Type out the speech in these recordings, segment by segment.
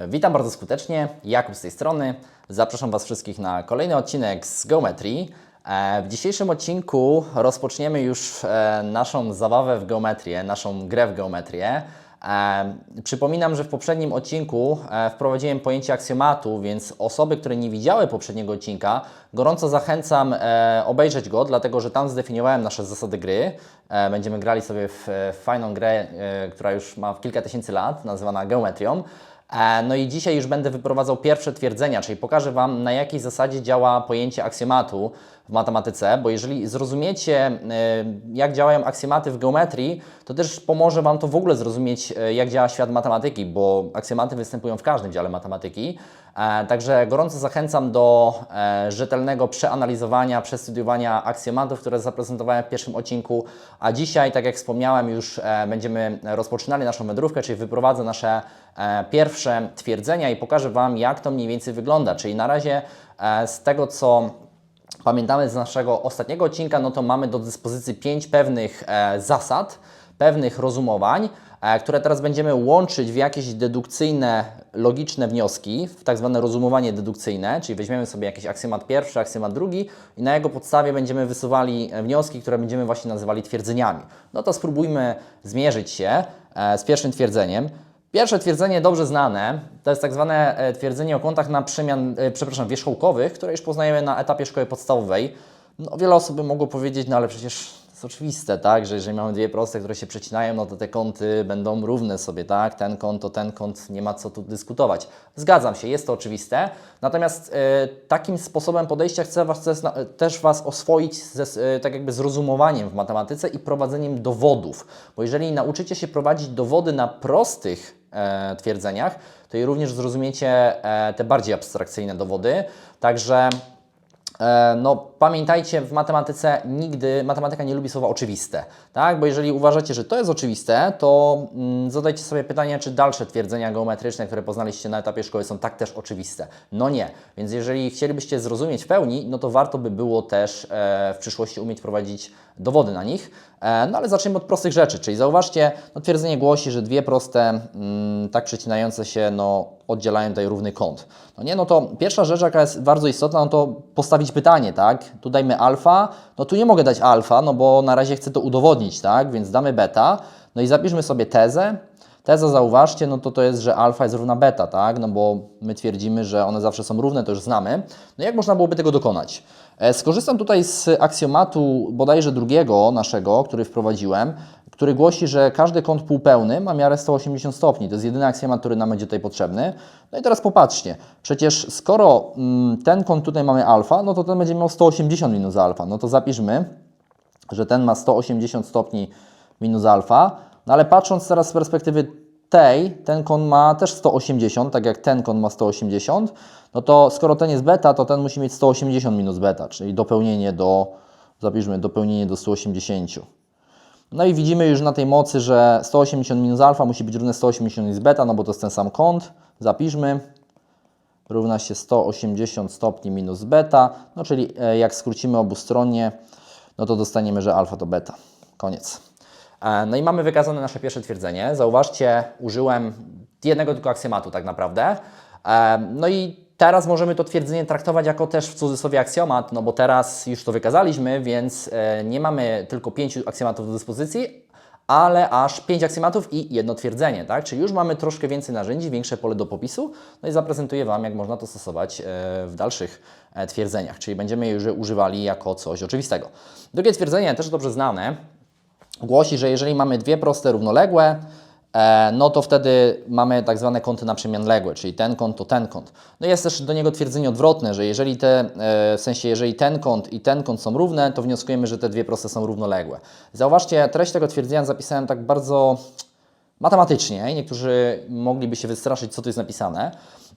Witam bardzo skutecznie, Jakub z tej strony. Zapraszam Was wszystkich na kolejny odcinek z Geometrii. E, W dzisiejszym odcinku rozpoczniemy już e, naszą zabawę w geometrię, naszą grę w geometrię. E, Przypominam, że w poprzednim odcinku wprowadziłem pojęcie aksjomatu, więc osoby, które nie widziały poprzedniego odcinka, gorąco zachęcam obejrzeć go, dlatego że tam zdefiniowałem nasze zasady gry. Będziemy grali sobie w, fajną grę, która już ma kilka tysięcy lat, nazywana geometrią. E, No i dzisiaj już będę wyprowadzał pierwsze twierdzenia, czyli pokażę Wam, na jakiej zasadzie działa pojęcie aksjomatu w matematyce, bo jeżeli zrozumiecie, e, jak działają aksjomaty w geometrii, to też pomoże Wam to w ogóle zrozumieć, e, jak działa świat matematyki, bo aksjomaty występują w każdym dziale matematyki. E, Także gorąco zachęcam do rzetelnego przeanalizowania, przestudiowania aksjomatów, które zaprezentowałem w pierwszym odcinku. A dzisiaj, tak jak wspomniałem, już będziemy rozpoczynali naszą wędrówkę, czyli wyprowadzę nasze pierwsze twierdzenia i pokażę Wam, jak to mniej więcej wygląda. Czyli na razie z tego, co pamiętamy z naszego ostatniego odcinka, no to mamy do dyspozycji pięć pewnych e, zasad, pewnych rozumowań, e, które teraz będziemy łączyć w jakieś dedukcyjne, logiczne wnioski, w tak zwane rozumowanie dedukcyjne, czyli weźmiemy sobie jakiś aksjomat pierwszy, aksjomat drugi i na jego podstawie będziemy wysuwali e, wnioski, które będziemy właśnie nazywali twierdzeniami. No to spróbujmy zmierzyć się z pierwszym twierdzeniem. Pierwsze twierdzenie dobrze znane to jest tak zwane e, twierdzenie o kątach na przemian, e, przepraszam, wierzchołkowych, które już poznajemy na etapie szkoły podstawowej. No, wiele osób by mogło powiedzieć, no ale przecież to jest oczywiste, tak, że jeżeli mamy dwie proste, które się przecinają, no to te kąty będą równe sobie, tak, ten kąt to ten kąt, nie ma co tu dyskutować. Zgadzam się, jest to oczywiste, natomiast e, takim sposobem podejścia chcę was, chcę też Was oswoić ze, e, tak jakby z rozumowaniem w matematyce i prowadzeniem dowodów, bo jeżeli nauczycie się prowadzić dowody na prostych e, twierdzeniach, to i również zrozumiecie e, te bardziej abstrakcyjne dowody. Także e, no, pamiętajcie, w matematyce nigdy, matematyka nie lubi słowa oczywiste, tak? Bo jeżeli uważacie, że to jest oczywiste, to mm, zadajcie sobie pytanie, czy dalsze twierdzenia geometryczne, które poznaliście na etapie szkoły są tak też oczywiste. No nie. Więc jeżeli chcielibyście zrozumieć w pełni, no to warto by było też e, w przyszłości umieć prowadzić dowody na nich. E, no ale zacznijmy od prostych rzeczy, czyli zauważcie, no, twierdzenie głosi, że dwie proste, mm, tak przecinające się, no, oddzielają tutaj równy kąt. No nie, no to pierwsza rzecz, jaka jest bardzo istotna, no to postawić pytanie, tak? Tu dajmy alfa, no tu nie mogę dać alfa, no bo na razie chcę to udowodnić, tak? Więc damy beta, no i zapiszmy sobie tezę. Teza, zauważcie, no to to jest, że alfa jest równa beta, tak? No bo my twierdzimy, że one zawsze są równe, to już znamy. No jak można byłoby tego dokonać? E, Skorzystam tutaj z aksjomatu bodajże drugiego naszego, który wprowadziłem, który głosi, że każdy kąt półpełny ma miarę 180 stopni. To jest jedyny aksjomat, który nam będzie tutaj potrzebny. No i teraz popatrzcie, przecież skoro mm, ten kąt tutaj mamy alfa, no to ten będzie miał 180 minus alfa. No to zapiszmy, że ten ma 180 stopni minus alfa, no ale patrząc teraz z perspektywy tej, ten kąt ma też 180, tak jak ten kąt ma 180, no to skoro ten jest beta, to ten musi mieć 180 minus beta, czyli dopełnienie do, zapiszmy, dopełnienie do 180. No i widzimy już na tej mocy, że 180 minus alfa musi być równe 180 minus beta, no bo to jest ten sam kąt. Zapiszmy. Równa się 180 stopni minus beta, no czyli e, jak skrócimy obustronnie, no to dostaniemy, że alfa to beta. Koniec. E, No i mamy wykazane nasze pierwsze twierdzenie. Zauważcie, użyłem jednego tylko aksjomatu tak naprawdę. E, No i teraz możemy to twierdzenie traktować jako też w cudzysłowie aksjomat, no bo teraz już to wykazaliśmy, więc e, nie mamy tylko pięciu aksjomatów do dyspozycji, ale aż pięć aksjomatów i jedno twierdzenie, tak? Czyli już mamy troszkę więcej narzędzi, większe pole do popisu, no i zaprezentuję Wam, jak można to stosować w dalszych twierdzeniach, czyli będziemy już używali jako coś oczywistego. Drugie twierdzenie, też dobrze znane, głosi, że jeżeli mamy dwie proste równoległe, e, no to wtedy mamy tak zwane kąty naprzemianległe, czyli ten kąt to ten kąt. No jest też do niego twierdzenie odwrotne, że jeżeli te, e, w sensie jeżeli ten kąt i ten kąt są równe, to wnioskujemy, że te dwie proste są równoległe. Zauważcie, treść tego twierdzenia zapisałem tak bardzo matematycznie niektórzy mogliby się wystraszyć, co tu jest napisane.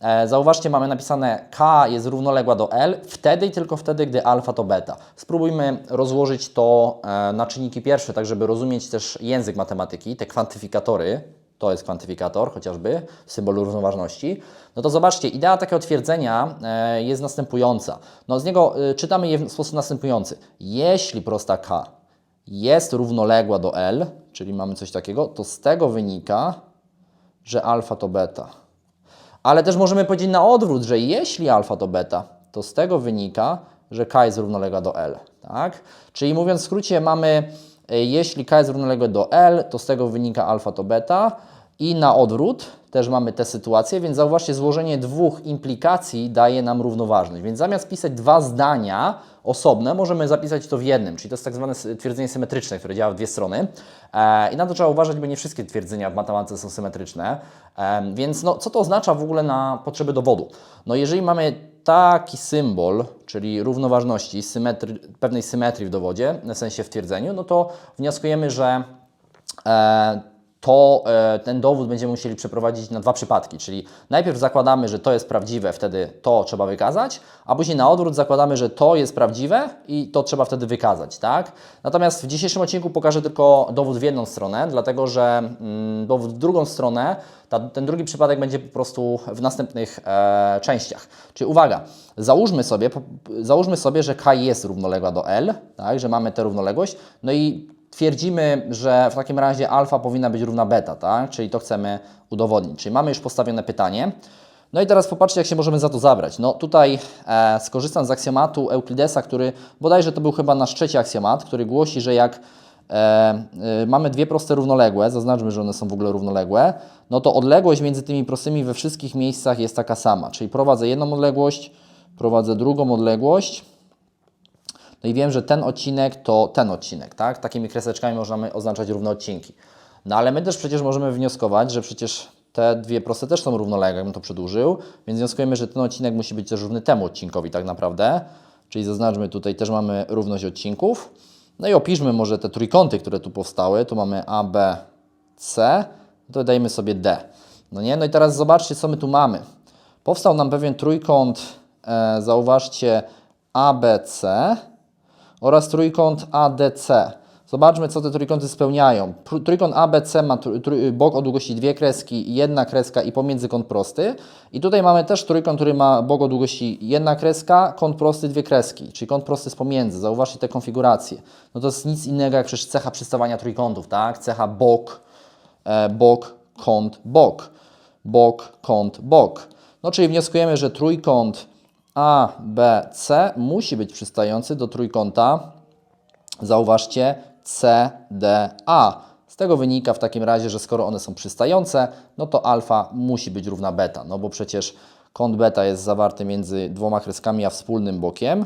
E, Zauważcie, mamy napisane K jest równoległa do L wtedy i tylko wtedy, gdy alfa to beta. Spróbujmy rozłożyć to e, na czynniki pierwsze, tak żeby rozumieć też język matematyki, te kwantyfikatory, to jest kwantyfikator chociażby, symbol równoważności, no to zobaczcie, idea takiego twierdzenia e, jest następująca. No z niego czytamy je w sposób następujący. Jeśli prosta K jest równoległa do L, czyli mamy coś takiego, to z tego wynika, że alfa to beta. Ale też możemy powiedzieć na odwrót, że jeśli alfa to beta, to z tego wynika, że k jest równoległa do L. Tak? Czyli mówiąc w skrócie, mamy, e, jeśli k jest równoległe do L, to z tego wynika alfa to beta. I na odwrót też mamy tę sytuację, więc zauważcie, złożenie dwóch implikacji daje nam równoważność. Więc zamiast pisać dwa zdania osobne, możemy zapisać to w jednym, czyli to jest tak zwane twierdzenie symetryczne, które działa w dwie strony. E, I na to trzeba uważać, bo nie wszystkie twierdzenia w matematyce są symetryczne. E, Więc no, co to oznacza w ogóle na potrzeby dowodu? No jeżeli mamy taki symbol, czyli równoważności, pewnej symetrii w dowodzie, w sensie w twierdzeniu, no to wnioskujemy, że e, to e, ten dowód będziemy musieli przeprowadzić na dwa przypadki, czyli najpierw zakładamy, że to jest prawdziwe, wtedy to trzeba wykazać, a później na odwrót zakładamy, że to jest prawdziwe i to trzeba wtedy wykazać, tak? Natomiast w dzisiejszym odcinku pokażę tylko dowód w jedną stronę, dlatego że mm, dowód w drugą stronę, ta, ten drugi przypadek będzie po prostu w następnych e, częściach. Czyli uwaga, załóżmy sobie, po, załóżmy sobie, że K jest równoległa do L, tak, że mamy tę równoległość, no i twierdzimy, że w takim razie alfa powinna być równa beta, tak? Czyli to chcemy udowodnić. Czyli mamy już postawione pytanie. No i teraz popatrzcie, jak się możemy za to zabrać. No tutaj e, skorzystam z aksjomatu Euklidesa, który bodajże to był chyba nasz trzeci aksjomat, który głosi, że jak e, e, mamy dwie proste równoległe, zaznaczmy, że one są w ogóle równoległe, no to odległość między tymi prostymi we wszystkich miejscach jest taka sama. Czyli prowadzę jedną odległość, prowadzę drugą odległość, no i wiem, że ten odcinek to ten odcinek, tak? Takimi kreseczkami możemy oznaczać równe odcinki. No ale my też przecież możemy wnioskować, że przecież te dwie proste też są równoległe, jakbym to przedłużył, więc wnioskujemy, że ten odcinek musi być też równy temu odcinkowi tak naprawdę. Czyli zaznaczmy tutaj też mamy równość odcinków. No i opiszmy może te trójkąty, które tu powstały. Tu mamy A, B, C, to dajmy sobie D. No nie? No i teraz zobaczcie, co my tu mamy. Powstał nam pewien trójkąt, e, zauważcie, ABC oraz trójkąt ADC. Zobaczmy, co te trójkąty spełniają. Trójkąt ABC ma bok o długości dwie kreski, jedna kreska i pomiędzy kąt prosty. I tutaj mamy też trójkąt, który ma bok o długości jedna kreska, kąt prosty dwie kreski, czyli kąt prosty jest pomiędzy. Zauważcie te konfiguracje. No to jest nic innego jak przecież cecha przystawania trójkątów, tak? Cecha bok, e, bok, kąt, bok. Bok, kąt, bok. No czyli wnioskujemy, że trójkąt ABC musi być przystający do trójkąta Zauważcie CDA. Z tego wynika w takim razie, że skoro one są przystające, no to alfa musi być równa beta, no bo przecież kąt beta jest zawarty między dwoma kreskami a wspólnym bokiem.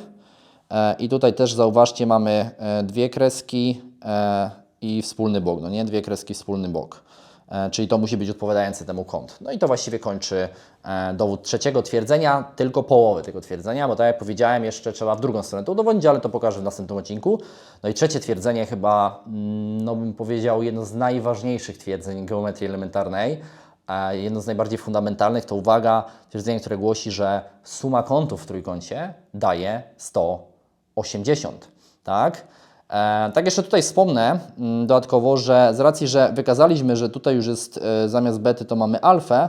E, I tutaj też zauważcie, mamy e, dwie kreski e, i wspólny bok, no nie? Dwie kreski, wspólny bok. E, Czyli to musi być odpowiadający temu kąt. No i to właściwie kończy e, dowód trzeciego twierdzenia, tylko połowę tego twierdzenia, bo tak jak powiedziałem, jeszcze trzeba w drugą stronę to udowodnić, ale to pokażę w następnym odcinku. No i trzecie twierdzenie chyba, mm, no bym powiedział, jedno z najważniejszych twierdzeń geometrii elementarnej, e, jedno z najbardziej fundamentalnych, to uwaga, twierdzenie, które głosi, że suma kątów w trójkącie daje 180, tak? E, tak jeszcze tutaj wspomnę mm, dodatkowo, że z racji, że wykazaliśmy, że tutaj już jest e, zamiast bety to mamy alfę,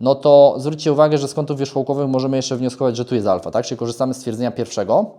no to zwróćcie uwagę, że z kątów wierzchołkowych możemy jeszcze wnioskować, że tu jest alfa, tak? Czyli korzystamy z twierdzenia pierwszego,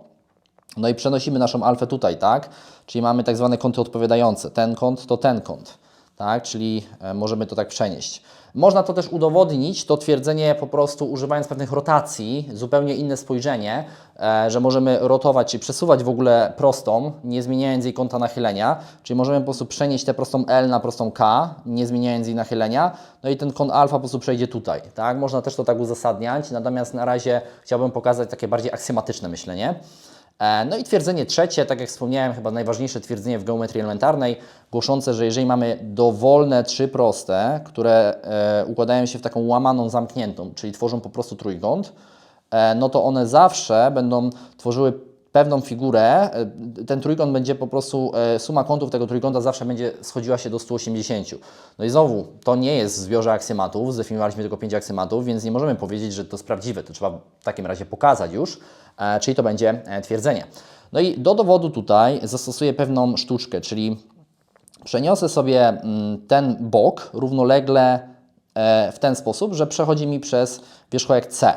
no i przenosimy naszą alfę tutaj, tak? Czyli mamy tak zwane kąty odpowiadające. Ten kąt to ten kąt, tak? Czyli e, możemy to tak przenieść. Można to też udowodnić, to twierdzenie po prostu używając pewnych rotacji, zupełnie inne spojrzenie, e, że możemy rotować, czyli przesuwać w ogóle prostą, nie zmieniając jej kąta nachylenia, czyli możemy po prostu przenieść tę prostą L na prostą K, nie zmieniając jej nachylenia, no i ten kąt alfa po prostu przejdzie tutaj, tak? Można też to tak uzasadniać, natomiast na razie chciałbym pokazać takie bardziej aksjomatyczne myślenie. E, No i twierdzenie trzecie, tak jak wspomniałem, chyba najważniejsze twierdzenie w geometrii elementarnej, głoszące, że jeżeli mamy dowolne trzy proste, które e, układają się w taką łamaną zamkniętą, czyli tworzą po prostu trójkąt, e, no to one zawsze będą tworzyły pewną figurę, e, ten trójkąt będzie po prostu, e, suma kątów tego trójkąta zawsze będzie schodziła się do 180. No i znowu, to nie jest w zbiorze aksjomatów, zdefiniowaliśmy tylko 5 aksjomatów, więc nie możemy powiedzieć, że to jest prawdziwe, to trzeba w takim razie pokazać już, e, czyli to będzie twierdzenie. No i do dowodu tutaj zastosuję pewną sztuczkę, czyli przeniosę sobie mm, ten bok równolegle w ten sposób, że przechodzi mi przez wierzchołek C.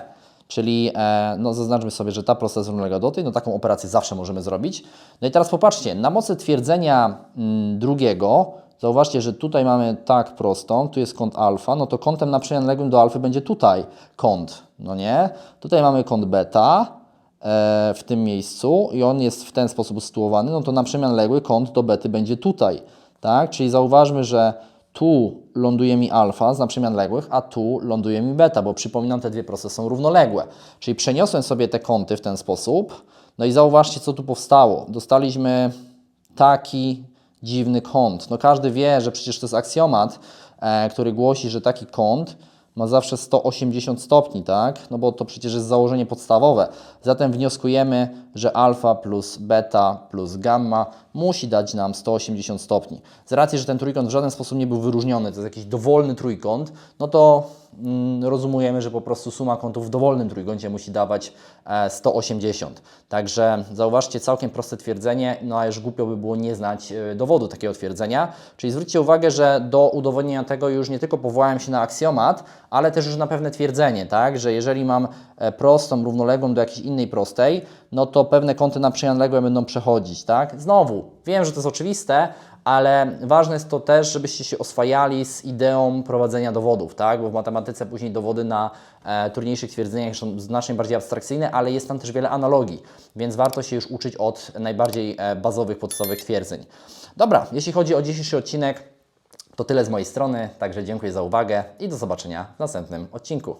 Czyli e, no zaznaczmy sobie, że ta prosta jest równoległa do tej, no taką operację zawsze możemy zrobić. No i teraz popatrzcie, na mocy twierdzenia mm, drugiego, Zauważcie, że tutaj mamy tak prostą, tu jest kąt alfa, no to kątem naprzemienległym do alfy będzie tutaj kąt, no nie? Tutaj mamy kąt beta e, w tym miejscu i on jest w ten sposób usytuowany, no to naprzemienległy kąt do bety będzie tutaj, tak? Czyli zauważmy, że tu ląduje mi alfa z naprzemienległych, a tu ląduje mi beta, bo przypominam, te dwie proste są równoległe. Czyli przeniosłem sobie te kąty w ten sposób, no i zauważcie, co tu powstało. Dostaliśmy taki dziwny kąt. No każdy wie, że przecież to jest aksjomat, e, który głosi, że taki kąt ma zawsze 180 stopni, tak? No bo to przecież jest założenie podstawowe. Zatem wnioskujemy, że alfa plus beta plus gamma musi dać nam 180 stopni. Z racji, że ten trójkąt w żaden sposób nie był wyróżniony, to jest jakiś dowolny trójkąt, no to mm, rozumujemy, że po prostu suma kątów w dowolnym trójkącie musi dawać e, 180. Także zauważcie, całkiem proste twierdzenie, no a już głupio by było nie znać e, dowodu takiego twierdzenia. Czyli zwróćcie uwagę, że do udowodnienia tego już nie tylko powołałem się na aksjomat, ale też już na pewne twierdzenie, tak, że jeżeli mam e, prostą równoległą do jakiejś innej prostej, no to pewne kąty naprzemienległe będą przechodzić, tak? Znowu, wiem, że to jest oczywiste, ale ważne jest to też, żebyście się oswajali z ideą prowadzenia dowodów, tak? Bo w matematyce później dowody na e, trudniejszych twierdzeniach są znacznie bardziej abstrakcyjne, ale jest tam też wiele analogii, więc warto się już uczyć od najbardziej e, bazowych, podstawowych twierdzeń. Dobra, jeśli chodzi o dzisiejszy odcinek, to tyle z mojej strony, także dziękuję za uwagę i do zobaczenia w następnym odcinku.